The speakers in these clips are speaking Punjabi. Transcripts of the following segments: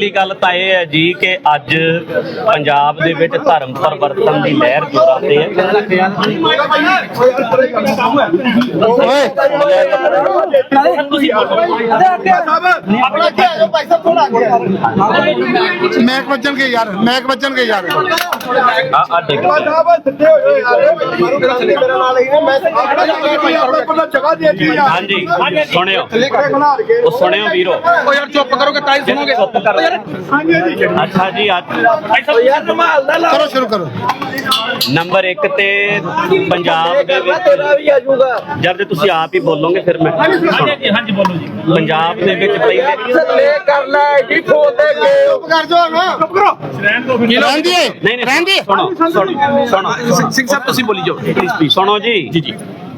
ਪਹਿਲੀ ਗੱਲ ਤਾਂ ਇਹ ਹੈ ਜੀ ਕਿ ਅੱਜ ਪੰਜਾਬ ਦੇ ਵਿੱਚ ਧਰਮ ਪਰਿਵਰਤਨ ਦੀ ਲਹਿਰ ਜੋਰਾਂ ਤੇ ਹੈ ਮੈਕ ਵੱਜਣਗੇ ਯਾਰ ਮੈਕ ਵੱਜਣਗੇ ਯਾਰ। ਆ ਆ ਪਿਆ। ਹਾਂਜੀ ਸੁਣਿਓ। ਉਹ ਸੁਣਿਓ ਵੀਰੋ। ਓ ਯਾਰ ਚੁੱਪ ਕਰੋਗੇ ਤਾਂ ਹੀ ਸੁਣੋਗੇ? ਚੁੱਪ ਕਰੋ ਅੱਛਾ ਜੀ ਅੱਜ। ਕਰੋ ਸ਼ੁਰੂ ਕਰੋ। ਨੰਬਰ 1 ਤੇ ਪੰਜਾਬ ਦੇ ਵਿੱਚ ਜਦ ਤੇ ਤੁਸੀਂ ਆਪ ਹੀ ਬੋਲੋਗੇ ਫਿਰ ਮੈਂ ਹਾਂਜੀ ਹਾਂਜੀ ਬੋਲੋ। ਜੀ। ਪੰਜਾਬ ਦੇ ਵਿੱਚ ਪਹਿਲੇ ਰਹਿੰਦੀ ਏ ਨਹੀਂ ਨਹੀਂ ਰਹਿੰਦੀ ਏ ਸੁਣੋ ਸੁਣੋ ਸੁਣੋ। ਸਿੰਘ ਸਾਹਿਬ ਤੁਸੀਂ ਬੋਲੀ ਜਾਓ ਸੁਣੋ ਜੀ। ਜੀ ਜੀ।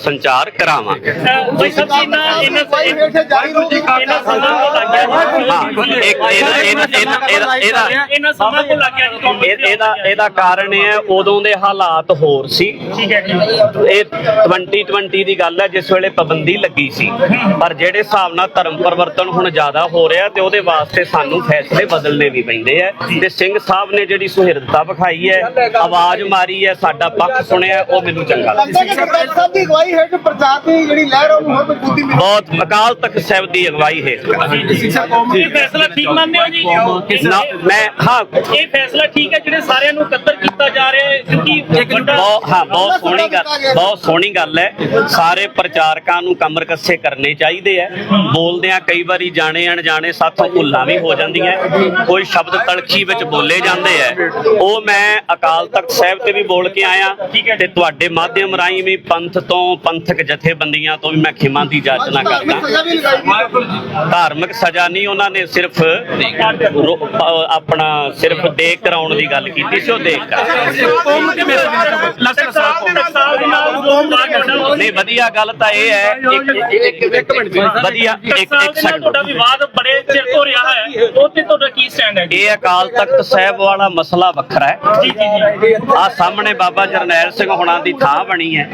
ਸੰਚਾਰ ਕਰਾਵਾਂਗੇ। ਭਾਈ ਸਾਹਿਬ ਜੀ ਇਹਨਾਂ ਇਹਨਾਂ ਇਹਨਾਂ ਸਮਾਂ ਕੋ ਲੱਗ ਗਿਆ ਹਾਂ ਇੱਕ ਇਹਦਾ ਇਹਦਾ ਇਹਦਾ- ਇਹਦਾ ਇਹਦਾ ਇਹਨਾਂ ਸਮਾਂ ਕੋ ਲੱਗ ਗਿਆ ਜੀ ਕੰਮ ਇਹ- ਇਹਦਾ ਇਹਦਾ ਕਾਰਨ ਇਹ ਹੈ ਉਦੋਂ ਦੇ ਹਾਲਾਤ ਹੋਰ ਸੀ। ਠੀਕ ਹੈ ਜੀ। ਇਹ 2020 ਦੀ ਗੱਲ ਹੈ ਜਿਸ ਵੇਲੇ ਪਾਬੰਦੀ ਲੱਗੀ ਸੀ। ਪਰ ਜਿਹੜੇ ਹਿਸਾਬ ਨਾਲ ਧਰਮ ਪਰਿਵਰਤਨ ਹੁਣ ਜ਼ਿਆਦਾ ਹੋ ਰਿਹਾ ਤੇ ਉਹਦੇ ਵਾਸਤੇ ਸਾਨੂੰ ਫੈਸਲੇ ਬਦਲਣੇ ਵੀ ਪੈਂਦੇ ਆ। ਤੇ ਸਿੰਘ ਸਾਹਿਬ ਨੇ ਜਿਹੜੀ ਸੁਹਿਰਦਤਾ ਵਿਖਾਈ ਹੈ ਆਵਾਜ਼ ਮਾਰੀ ਹੈ ਸਾਡਾ ਪੱਖ ਸੁਣਿਆ ਉਹ ਮੈਨੂੰ ਚੰਗਾ ਲੱਗਾ ਦੀ ਅਗਵਾਈ ਹੇਠ ਪ੍ਰਚਾਰ ਦੀ ਜਿਹੜੀ ਲਹਿਰ ਉਹਨੂੰ ਹੋਰ ਮਜ਼ਬੂਤੀ ਮਿਲੀ। ਬਹੁਤ ਅਕਾਲ ਤਖਤ ਸਾਹਿਬ ਦੀ ਅਗਵਾਈ ਹੈ ਇਹ ਫੈਸਲਾ ਠੀਕ ਮੰਨਦੇ ਹੋ ਜੀ? ਨਾ- ਮੈਂ ਹਾਂ। ਇਹ ਫੈਸਲਾ ਠੀਕ ਹੈ ਜਿਹੜੇ ਸਾਰਿਆਂ ਨੂੰ ਇਕੱਤਰ ਕੀਤਾ ਜਾ ਰਿਹਾ ਹੈ ਕਿਉਂਕਿ ਵੱਡਾ ਬਹੁਤ ਹਾਂ ਬਹੁਤ ਸੋਹਣੀ ਗੱਲ ਬਹੁਤ ਸੋਹਣੀ ਗੱਲ ਹੈ। ਸਾਰੇ ਪ੍ਰਚਾਰਕਾਂ ਨੂੰ ਕਮਰ ਕੱਸੇ ਕਰਨੇ ਚਾਹੀਦੇ ਆ। ਬੋਲਦਿਆਂ ਕਈ ਵਾਰੀ ਜਾਣੇ ਅਣਜਾਣੇ ਸਾਥੋਂ ਭੁੱਲਾਂ ਵੀ ਹੋ ਜਾਂਦੀਆਂ। ਕੋਈ ਸ਼ਬਦ ਤਲਖੀ ਵਿੱਚ ਬੋਲੇ ਜਾਂਦੇ ਆ। ਉਹ ਮੈਂ ਅਕਾਲ ਤਖਤ ਸਾਹਿਬ ਤੇ ਵੀ ਬੋਲ ਕੇ ਆਇਆ ਤੇ ਤੁਹਾਡੇ ਮਾਧਿਅਮ ਰਾਹੀਂ ਵੀ ਪੰਥ ਤੋਂ ਪੰਥਕ ਜਥੇਬੰਦੀਆਂ ਤੋਂ ਵੀ ਮੈਂ ਖਿਮਾ ਦੀ ਜਾਚਨਾ ਕਰਦਾ। ਧਾਰਮਿਕ ਸਜ਼ਾ ਨਹੀਂ ਉਹਨਾਂ ਨੇ ਸਿਰਫ ਆਪਣਾ ਸਿਰਫ ਦੇਖ ਕਰਾਉਣ ਦੀ ਗੱਲ ਕੀਤੀ ਸੀ ਉਹ ਦੇਖ ਕਰਾ ਟਕਸਾਲ ਦੇ ਨਹੀਂ ਵਧੀਆ ਗੱਲ ਤਾਂ ਇਹ ਹੈ ਇੱਕ ਇੱਕ ਇੱਕ ਮਿੰਟ। ਵਧੀਆ ਇੱਕ ਇੱਕ ਦੇ ਸੈਕਿੰਡ ਤੁਹਾਡਾ ਵਿਵਾਦ ਬੜੇ ਚਿਰ ਤੋਂ ਰਿਹਾ ਹੈ ਉਹ ਤੇ ਤੁਹਾਡਾ ਕੀ ਸਟੈਂਡ ਹੈ ਇਹ ਅਕਾਲ ਤਖਤ ਸਾਹਿਬ ਵਾਲਾ ਮਸਲਾ ਵੱਖਰਾ ਹੈ। ਜੀ ਜੀ ਜੀ। ਆ ਸਾਹਮਣੇ ਬਾਬਾ ਜਰਨੈਲ ਸਿੰਘ ਹੁਣਾਂ ਦੀ ਥਾਂ ਬਣੀ ਹੈ।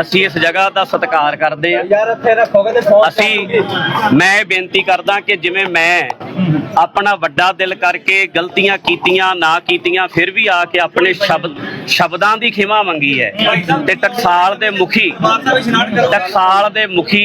ਅਸੀਂ ਇਸ ਜਗ੍ਹਾ ਦਾ ਸਤਿਕਾਰ ਕਰਦੇ ਹਾਂ ਯਾਰ ਇੱਥੇ ਰੱਖੋਗੇ ਤੇ ਅਸੀਂ ਮੈਂ ਬੇਨਤੀ ਕਰਦਾ ਕਿ ਜਿਵੇਂ ਮੈਂ ਆਪਣਾ ਵੱਡਾ ਦਿਲ ਕਰਕੇ ਗਲਤੀਆਂ ਕੀਤੀਆਂ ਨਾ ਕੀਤੀਆਂ ਫਿਰ ਵੀ ਆ ਕੇ ਆਪਣੇ ਸ਼ਬਦ ਸ਼ਬਦਾਂ ਦੀ ਖਿਮਾ ਮੰਗੀ ਹੈ। ਤੇ ਟਕਸਾਲ ਦੇ ਮੁਖੀ ਟਕਸਾਲ ਦੇ ਮੁਖੀ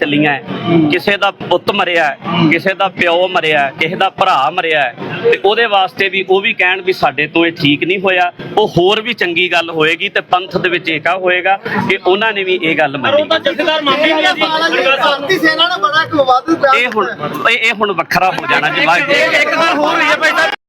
ਚੱਲੀਆਂ ਹੈ, ਕਿਸੇ ਦਾ ਪੁੱਤ ਮਰਿਆ ਹੈ, ਕਿਸੇ ਦਾ ਪਿਓ ਮਰਿਆ ਹੈ, ਕਿਸੇ ਦਾ ਭਰਾ ਮਰਿਆ ਹੈ, ਤੇ ਉਹਦੇ ਵਾਸਤੇ ਵੀ ਉਹ ਵੀ ਕਹਿਣ ਵੀ ਸਾਡੇ ਤੋਂ ਇਹ ਠੀਕ ਨਹੀਂ ਹੋਇਆ। ਉਹ ਹੋਰ ਵੀ ਚੰਗੀ ਗੱਲ ਹੋਏਗੀ ਤੇ ਪੰਥ ਦੇ ਵਿੱਚ ਏਕਾ ਹੋਏਗਾ ਕਿ ਉਹਨਾਂ ਨੇ ਵੀ ਇਹ ਗੱਲ ਮੰਨੀ। ਇਹ ਹੁਣ ਇਹ ਹੁਣ ਵੱਖਰਾ ਹੋ ਜਾਣਾ ਜੀ ਇੱਕ ਗੱਲ ਹੋਰ ਹੋਈ ਹੈ ਭਾਈ ਸਾਹਿਬ।